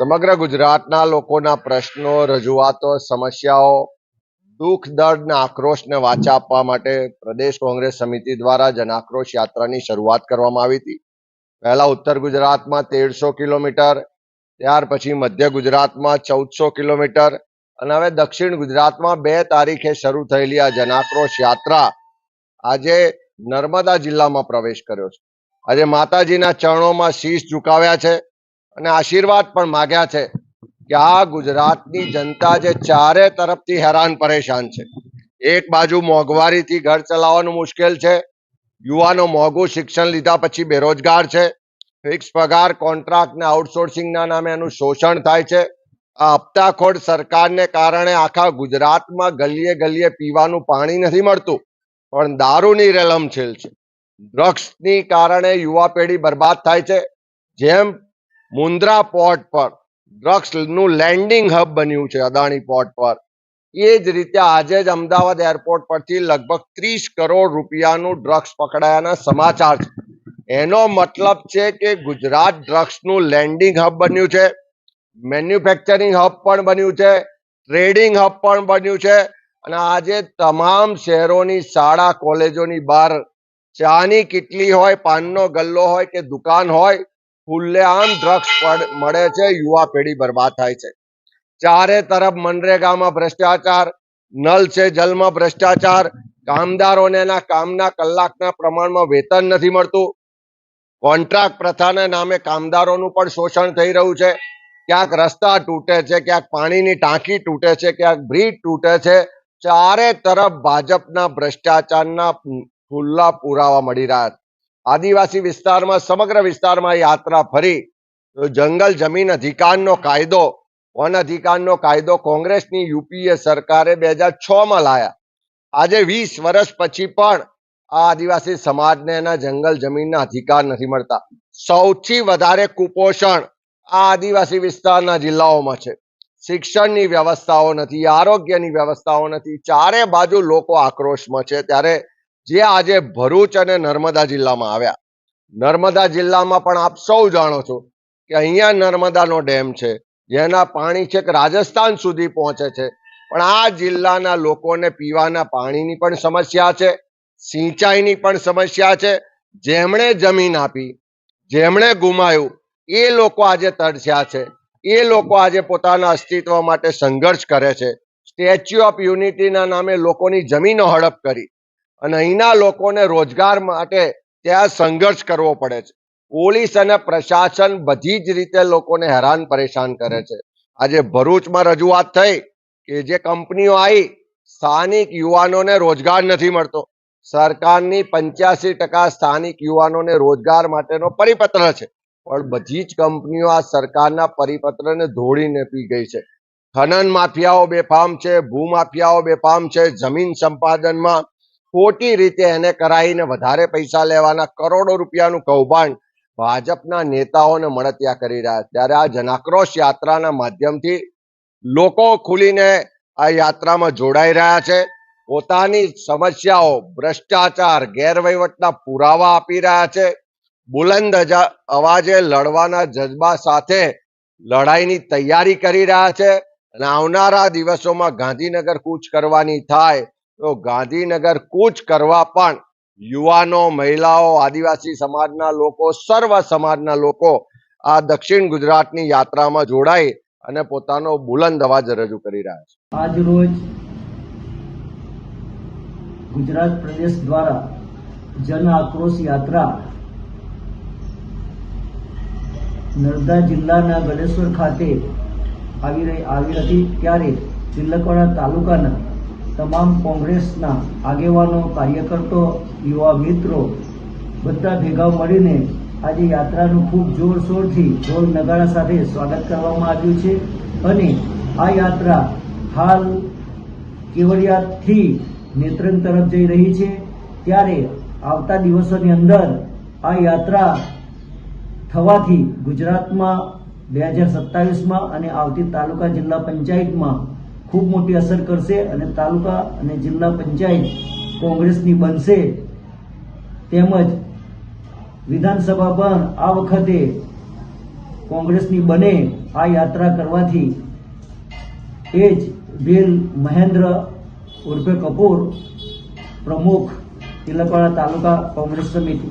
સમગ્ર ગુજરાતના લોકોના પ્રશ્નો, રજૂઆતો, સમસ્યાઓ, દુઃખ દર્દ ને આક્રોશને વાચા આપવા માટે પ્રદેશ કોંગ્રેસ સમિતિ દ્વારા જનાક્રોશ યાત્રાની શરૂઆત કરવામાં આવી હતી. પહેલા ઉત્તર ગુજરાતમાં તેરસો કિલોમીટર, ત્યાર પછી મધ્ય ગુજરાતમાં ચૌદસો કિલોમીટર અને હવે દક્ષિણ ગુજરાતમાં બે તારીખે શરૂ થયેલી આ જનાક્રોશ યાત્રા આજે નર્મદા જિલ્લામાં પ્રવેશ કર્યો છે. આજે માતાજીના ચરણોમાં શીશ ઝુકાવ્યા છે. અને આશીર્વાદ પણ માગ્યા છે કે આ ગુજરાતની જનતા જે ચારે તરફથી હેરાન પરેશાન છે. એક બાજુ મોંઘવારીથી ઘર ચલાવવાનું મુશ્કેલ છે, યુવાનો મોંઘું શિક્ષણ લીધા પછી બેરોજગાર છે ફિક્સ પગાર કોન્ટ્રાક્ટ ને આઉટસોર્સિંગના નામે એનું શોષણ થાય છે. આ હપ્તાખોર સરકારને કારણે આખા ગુજરાતમાં ગલીએ ગલીએ પીવાનું પાણી નથી મળતું, પણ દારૂની રેલમછેલ છે. ડ્રગ્સની કારણે યુવા પેઢી બરબાદ થાય છે. જેમ મુન્દ્રા પોર્ટ પર. ડ્રગ્સનું લેન્ડિંગ હબ બન્યું છે અદાણી પોર્ટ પર. એ જ રીતે આજે જ અમદાવાદ એરપોર્ટ પરથી લગભગ ત્રીસ કરોડ રૂપિયાનું ડ્રગ્સ પકડાયાના સમાચાર છે. એનો મતલબ છે કે ગુજરાત ડ્રગ્સનું લેન્ડિંગ હબ બન્યું છે. મેન્યુફેક્ચરિંગ હબ પણ બન્યું છે. ટ્રેડિંગ હબ પણ બન્યું છે. અને આજે તમામ શહેરોની શાળા, કોલેજોની બહાર ચાની કેટલી હોય, પાનનો ગલ્લો હોય કે દુકાન હોય ખુલ્લેઆમ ડ્રગ્સ મળે છે, યુવા પેઢી બરબાદ થાય છે. ચારે તરફ મનરેગામાં ભ્રષ્ટાચાર, નલ છે જલમાં ભ્રષ્ટાચાર, કામદારોને કામના કલાકના પ્રમાણમાં વેતન નથી મળતું. કોન્ટ્રાક્ટ પ્રથાના નામે કામદારોનું પણ શોષણ થઈ રહ્યું છે. ક્યાંક રસ્તા તૂટે છે, ક્યાંક પાણીની ટાંકી તૂટે છે, ક્યાંક બ્રિજ તૂટે છે. ચારે તરફ ભાજપના ભ્રષ્ટાચારના ખુલ્લા પુરાવા મળી રહ્યા છે. આદિવાસી વિસ્તારમાં, સમગ્ર વિસ્તારમાં યાત્રા ફરી. જંગલ, જમીન અધિકારનો કાયદો, વન અધિકારનો કાયદો કોંગ્રેસની યુપીએ સરકારે બે હજાર છમાં લાયા. આજે વીસ વર્ષ પછી પણ આ આદિવાસી સમાજને એના જંગલ, જમીનના અધિકાર નથી મળતા. સૌથી વધારે કુપોષણ આ આદિવાસી વિસ્તારના જિલ્લાઓમાં છે. શિક્ષણની વ્યવસ્થાઓ નથી, આરોગ્યની વ્યવસ્થાઓ નથી. ચારે બાજુ લોકો આક્રોશમાં છે. ત્યારે જે આજે ભરૂચ અને નર્મદા જિલ્લામાં આવ્યા. નર્મદા જિલ્લામાં પણ આપ સૌ જાણો છો કે અહીંયા નર્મદાનો ડેમ છે, જેના પાણી છેક રાજસ્થાન સુધી પહોંચે છે. પણ આ જિલ્લાના લોકોને પીવાના પાણીની પણ સમસ્યા છે, સિંચાઈની પણ સમસ્યા છે. જેમણે જમીન આપી, જેમણે ગુમાયું એ લોકો આજે તડસ્યા છે. એ લોકો આજે પોતાના અસ્તિત્વ માટે સંઘર્ષ કરે છે. સ્ટેચ્યુ ઓફ યુનિટીના નામે લોકોની જમીનો હડપ કરી. અને અહીંના લોકોને રોજગાર માટે ત્યાં સંઘર્ષ કરવો પડે છે. પોલીસ અને પ્રશાસન બધી જ રીતે લોકોને હેરાન પરેશાન કરે છે. આજે ભરૂચમાં રજૂઆત થઈ કે જે કંપનીઓ આવી સ્થાનિક યુવાનોને રોજગાર નથી મળતો. સરકારની પંચ્યાસી ટકા સ્થાનિક યુવાનોને રોજગાર માટેનો પરિપત્ર છે. પણ બધી જ કંપનીઓ આ સરકારના પરિપત્રને ધોળીને પી ગઈ છે. ખનન માફિયાઓ બેફામ છે ભૂમાફિયાઓ બેફામ છે, જમીન સંપાદનમાં ખોટી રીતે એને કરાવીને વધારે પૈસા લેવાના કરોડો રૂપિયાનું કૌભાંડ ભાજપના નેતાઓને મળતિયા કરી રહ્યા ત્યારે આ જનાક્રોશ યાત્રાના માધ્યમથી લોકો ખુલીને આ યાત્રામાં જોડાઈ રહ્યા છે. પોતાની સમસ્યાઓ, ભ્રષ્ટાચાર, ગેરવહીવટના પુરાવા આપી રહ્યા છે. બુલંદ અવાજે લડવાના જજ્બા સાથે લડાઈની તૈયારી કરી રહ્યા છે. અને આવનારા દિવસોમાં ગાંધીનગર કૂચ કરવાની થાય તો ગાંધીનગર કૂચ કરવા પણ યુવાનો, મહિલાઓ, આદિવાસી સમાજના લોકો, સર્વ સમાજના લોકો આ દક્ષિણ ગુજરાતની યાત્રામાં જોડાઈ અને પોતાનો બુલંદ અવાજ રજૂ કરી રહ્યા છે. આજ રોજ ગુજરાત પ્રદેશ દ્વારા જન આક્રોશ યાત્રા નર્મદા જિલ્લાના ગળેશ્વર ખાતે આવી રહી, આવી હતી. ત્યારે ચિલ્લકવાડા તાલુકાના તમામ કોંગ્રેસના આગેવાનો, કાર્યકર્તો, યુવા મિત્રો બધા ભેગા મળીને આજે યાત્રાનું ખૂબ જોરશોરથી ઢોલ નગારા સાથે સ્વાગત કરવામાં આવ્યું છે અને આ યાત્રા હાલ કેવડિયાથી નેત્રંગ તરફ જઈ રહી છે. ત્યારે આવતા દિવસોની અંદર આ યાત્રા થવાથી ગુજરાતમાં બે હજાર સત્તાવીસમાં અને આવતી તાલુકા જિલ્લા પંચાયતમાં ખૂબ મોટી અસર કરશે અને તાલુકા અને જિલ્લા પંચાયત કોંગ્રેસની બનશે. તેમજ વિધાનસભા પણ આ વખતે કોંગ્રેસની બને આ યાત્રા કરવાથી એ જ ભીલ મહેન્દ્ર ઉર્ફે કપૂર પ્રમુખ તિલકવાડા તાલુકા કોંગ્રેસ સમિતિ.